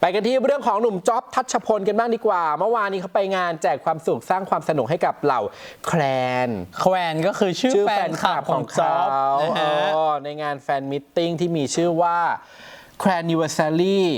ไปกันที่เรื่องของหนุ่มจ๊อบทัชพลกันบ้างดีกว่า เมื่อวานนี้เขาไปงานแจกความสุขสร้างความสนุกให้กับเหล่าแคลนแควนก็คือชื่อแฟนคลับของจ๊อบนะเอฮะอในงานแฟนมิทติ้งที่มีชื่อว่าแคลนนิวเซอรี่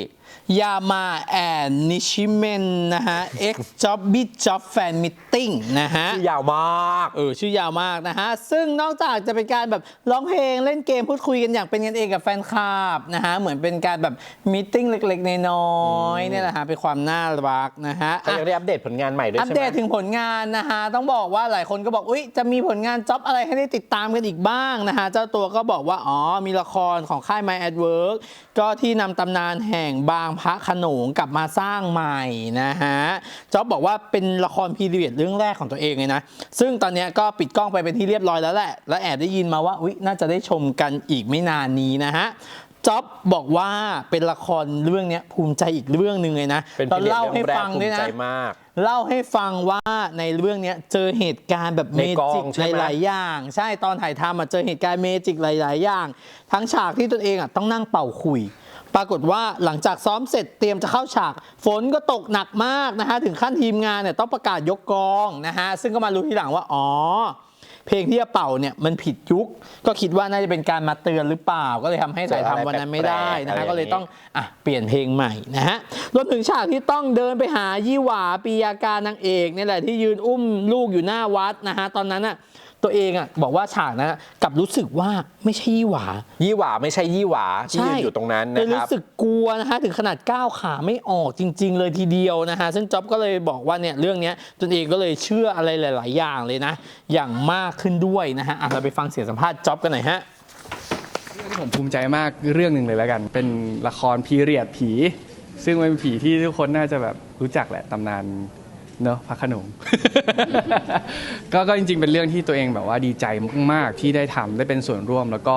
ยามาแอนนิชิเมนนะฮะ X Job b i Job Fan Meeting นะฮะที่ยาวมาก เออชื่อยาวมากนะฮะ ซึ่งนอกจากจะเป็นการแบบร้องเพลงเล่นเกมพูดคุยกันอย่างเป็นกันเองกับแฟนคลับนะฮะ เหมือนเป็นการแบบมีตติ้งเล็กๆ น้อยๆเนี่ยแหละฮะเป็นความน่ารักนะฮะเขาอะ ยังได้อัปเดตผลงานใหม่ด้วยอัปใช่ไหเดมตถึงผลงานนะฮะ ต้องบอกว่าหลายคนก็บอก อุ๊ย จะมีผลงานจ็อบอะไรให้ได้ติดตามกันอีกบ้างนะฮะ เจ้าตัวก็บอกว่า อ๋อ มีละครของค่าย My at Work ก็ที่นำตำนานแห่งบางพระโขนงกลับมาสร้างใหม่นะฮะจ็อบบอกว่าเป็นละครพีเรียดเรื่องแรกของตัวเองเลยนะ ซึ่งตอนเนี้ยก็ปิดกล้องไปเป็นที่เรียบร้อยแล้วแหละ และแอบได้ยินมาว่าอุ๊ยน่าจะได้ชมกันอีกไม่นานนี้นะฮะจ็อบบอกว่าเป็นละครเรื่องเนี้ยภูมิใจอีกเรื่องหนึ่งเลยนะเป็นตอนพีเรียดเล่าเรื่ให้องแรกฟังภูด้วยมินะใจมากเล่าให้ฟังว่าในเรื่องเนี้ยเจอเหตุการณ์แบบเมในกอจิงกใช่ไหมหลายๆอย่าง ใช่ตอนถ่ายทำอะเจอเหตุการณ์เมจิกหลาย ๆ อย่าง ทั้งฉากที่ตนเองอะต้องนั่งเป่าคุย ปรากฏว่าหลังจากซ้อมเสร็จเตรียมจะเข้าฉาก ฝนก็ตกหนักมากนะฮะถึงขั้นทีมงานเนี่ยต้องประกาศยกกองนะฮะซึ่งก็มารู้ทีหลังว่าอ๋อเพลงที่จะเป่าเนี่ยมันผิดยุค ก็คิดว่าน่าจะเป็นการมาเตือนหรือเปล่า ก็เลยทำให้ถ่ายทำวันนั้นไม่ได้นะอะไรฮะอย่างนี้ก็เลยต้องอะเปลี่ยนเพลงใหม่นะฮะรวมถึงฉากที่ต้องเดินไปหายี่หวาปียาการนางเอกเนี่ยแหละที่ยืนอุ้มลูกอยู่หน้าวัดนะฮะตอนนั้นอะ ตัวเองอะบอกว่าฉากนั้นอะกลับรู้สึกว่าไม่ใช่ยี่หวา ยี่หว่าไม่ใช่ยี่หว่าที่ยืนอยู่ตรงนั้นเลนะยครู้รับ สึกกลัวนะฮะถึงขนาดก้าวขาไม่ออกจริง ๆ เลยทีเดียวนะฮะซึ่งจ๊อบก็เลยบอกว่าเนี่ยเรื่องเนี้ยตนเองก็เลยเชื่ออะไรหลาย ๆ อย่างเลยนะ อย่างมากขึ้นด้วยนะฮะอะเราไปฟังเสียงสัมภาษณ์จ๊อบกันหน่อยฮะ เรื่องที่ผมภูมิใจมากเรื่องหนึ่งเลยแล้วกัน เป็นละครพีเรียดผี ซึ่งเป็นผีที่ทุกคนน่าจะแบบรู้จักแหละตำนาน เนอะพระขนง ก็ก็จริงๆ เป็นเรื่องที่ตัวเองแบบว่าดีใจมากๆที่ได้ทำได้เป็นส่วนร่วม แล้วก็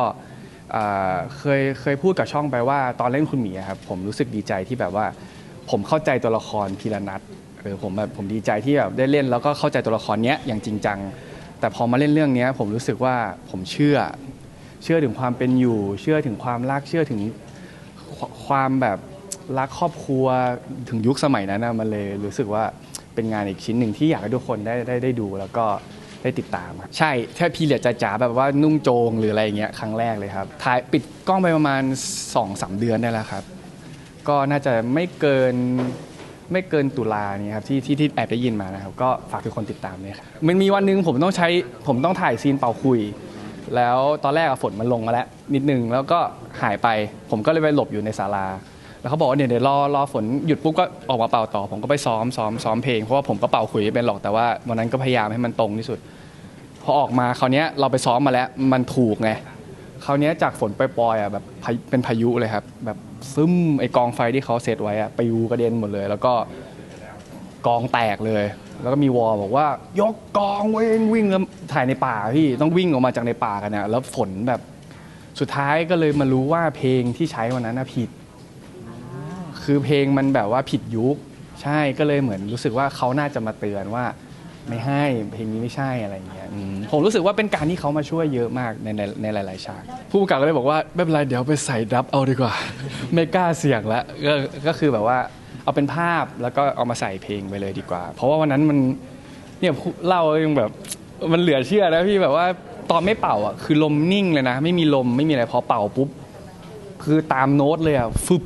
เอ่อเคยเคยพูดกับช่องไปว่าตอนเล่นคุณหมีอะครับผมรู้สึกดีใจที่แบบว่า ผมเข้าใจตัวละครพีระนัทเออผมแบบผมดีใจที่แบบได้เล่นแล้วก็เข้าใจตัวละครเนี้ยอย่างจริงจัง แต่พอมาเล่นเรื่องเนี้ยผมรู้สึกว่าผมเชื่อ เชื่อถึงความเป็นอยู่ เชื่อถึงความรักเชื่อถึงความแบบรักครอบครัวถึงยุคสมัยนั้นนะมันเลยรู้สึกว่า เป็นงานอีกชิ้นหนึ่งที่อยากให้ทุกคนได้ได้ได้ดูแล้วก็ได้ติดตามครับใช่แค่พีเรียดจ๋าๆแบบว่านุ่งโจงหรืออะไรอย่างเงี้ยครั้งแรกเลยครับถ่ายปิดกล้องไปประมาณ2-3เดือนได้แล้วครับ ก็น่าจะไม่เกินไม่เกินตุลานี่ครับที่ที่ที่แอบได้ยินมานะครับ ก็ฝากทุกคนติดตามเลยครับมันมีวันหนึงผมต้องใช้ผมต้องถ่ายซีนเป่าคุย แล้วตอนแรกอะฝนมันลงมาแล้วนิดนึงแล้วก็หายไป ผมก็เลยไปหลบอยู่ในศาลา แล้วเขาบอกว่าเดี๋ยเดี๋ยวรอรอฝนหยุดปุ๊บก็ออกมาเป่าต่อ ผมก็ไปซ้อมซ้อมซ้อมเพลงเพราะว่าผมก็เป่าคุยเป็นหรอกแต่ว่าวันนั้นก็พยายามให้มันตรงที่สุด พอออกมาคราวนี้ยเราไปซ้อมมาแล้วมันถูกไงคราวนี้จากฝนปล่อยๆอะแบบเป็นพายุเลยครับ แบบซึมไอกองไฟที่เขาเซตไว้อะไปยูกระเด็นหมดเลย แล้วก็กองแตกเลย แล้วก็มีวอบอกว่ายกกองเว้งวิ่งแล้วถ่ายในป่าพี่ต้องวิ่งออกมาจากในป่ากันเนี่ยแล้วฝนแบบสุดท้ายก็เลยมารู้ว่าเพลงที่ใช้วันนั้นน่ะผิด คือเพลงมันแบบว่าผิดยุค ใช่ก็เลยเหมือนรู้สึกว่าเขาน่าจะมาเตือนว่า ไม่ให้เพลงนี้ไม่ใช่อะไรอย่างเงี้ยอืมผมรู้สึกว่าเป็นการที่เขามาช่วยเยอะมากในในในหลาย ๆ ฉากผู้กำกับก็เลยบอกว่าไม่เป็นไรเดี๋ยวไปใส่ดับเอาดีกว่า ไม่กล้าเสี่ยงแล้วก็ก็คือแบบว่าเอาเป็นภาพแล้วก็เอามาใส่เพลงไปเลยดีกว่า เพราะว่าวันนั้นมันเนี่ยเล่ายังแบบมันเหลือเชื่อนะพี่แบบว่าตอนไม่เป่าอะคือลมนิ่งเลยนะ ไม่มีลมไม่มีอะไรพอเป่าปุ๊บ คือตามโน้ตเลยอะฟึบ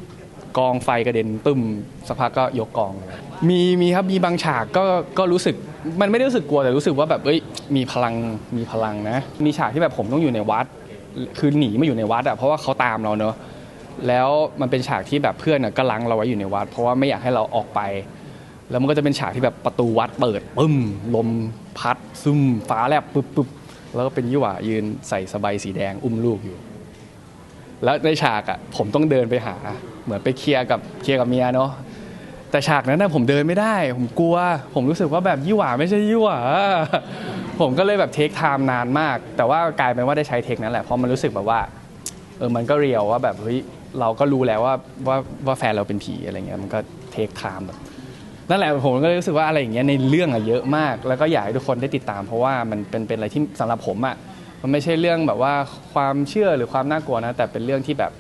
กองไฟกระเด็นตึมสักพักก็ยกกองเลยมีมีครับมีบางฉากก็ก็รู้สึกมันไม่ได้รู้สึกกลัวแต่รู้สึกว่าแบบเอ้ยมีพลังมีพลังนะ มีฉากที่แบบผมต้องอยู่ในวัด คือหนีมาอยู่ในวัดอะเพราะว่าเขาตามเราเนอะแล้วมันเป็นฉากที่แบบเพื่อนก็ลังเราไว้อยู่ในวัด เพราะว่าไม่อยากให้เราออกไป แล้วมันก็จะเป็นฉากที่แบบประตูวัดเปิดปึ้มลมพัดซึมฟ้าแลบปึ๊บปึ๊บแล้วก็เป็นยี่หว่ายืนใส่สบายสีแดงอุ้มลูกอยู่ แล้วในฉากอะผมต้องเดินไปหา เหมือนไปเคลียร์กับเคลียร์กับเมียเนาะแต่ฉากนั้นนะผมเดินไม่ได้ ผมกลัว ผมรู้สึกว่าแบบยี่หว่าไม่ใช่ยี่หว่าผมก็เลยแบบเทคไทม์นานมาก แต่ว่ากลายเป็นว่าได้ใช้เทคนั้นแหละเพราะมันรู้สึกแบบว่าเออมันก็เรียวว่าแบบเฮ้ยเราก็รู้แล้วว่าว่าว่าแฟนเราเป็นผีอะไรเงี้ยมันก็เทคไทม์แบบนั่นแหละผมก็เลยรู้สึกว่าอะไรอย่างเงี้ยในเรื่องอะเยอะมาก แล้วก็อยากให้ทุกคนได้ติดตาม เพราะว่ามันเป็นเป็นอะไรที่สำหรับผมอะ มันไม่ใช่เรื่องแบบว่าความเชื่อหรือความน่ากลัวนะ แต่เป็นเรื่องที่แบบ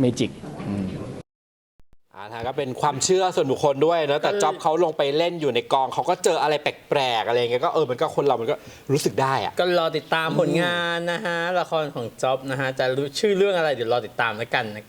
เมจิกเออ่านะก็เป็นความเชื่อส่วนบุคคลด้วยนะแต่จ๊อบเขาลงไปเล่นอยู่ในกองเขาก็เจออะไรแปลกๆอะไรอย่างเงี้ยก็เออมันก็คนเรามันก็รู้สึกได้อะก็รอติดตามผลงานนะฮะละครของจ๊อบนะฮะจะรู้ชื่อเรื่องอะไรเดี๋ยวรอติดตามแล้วกันนะ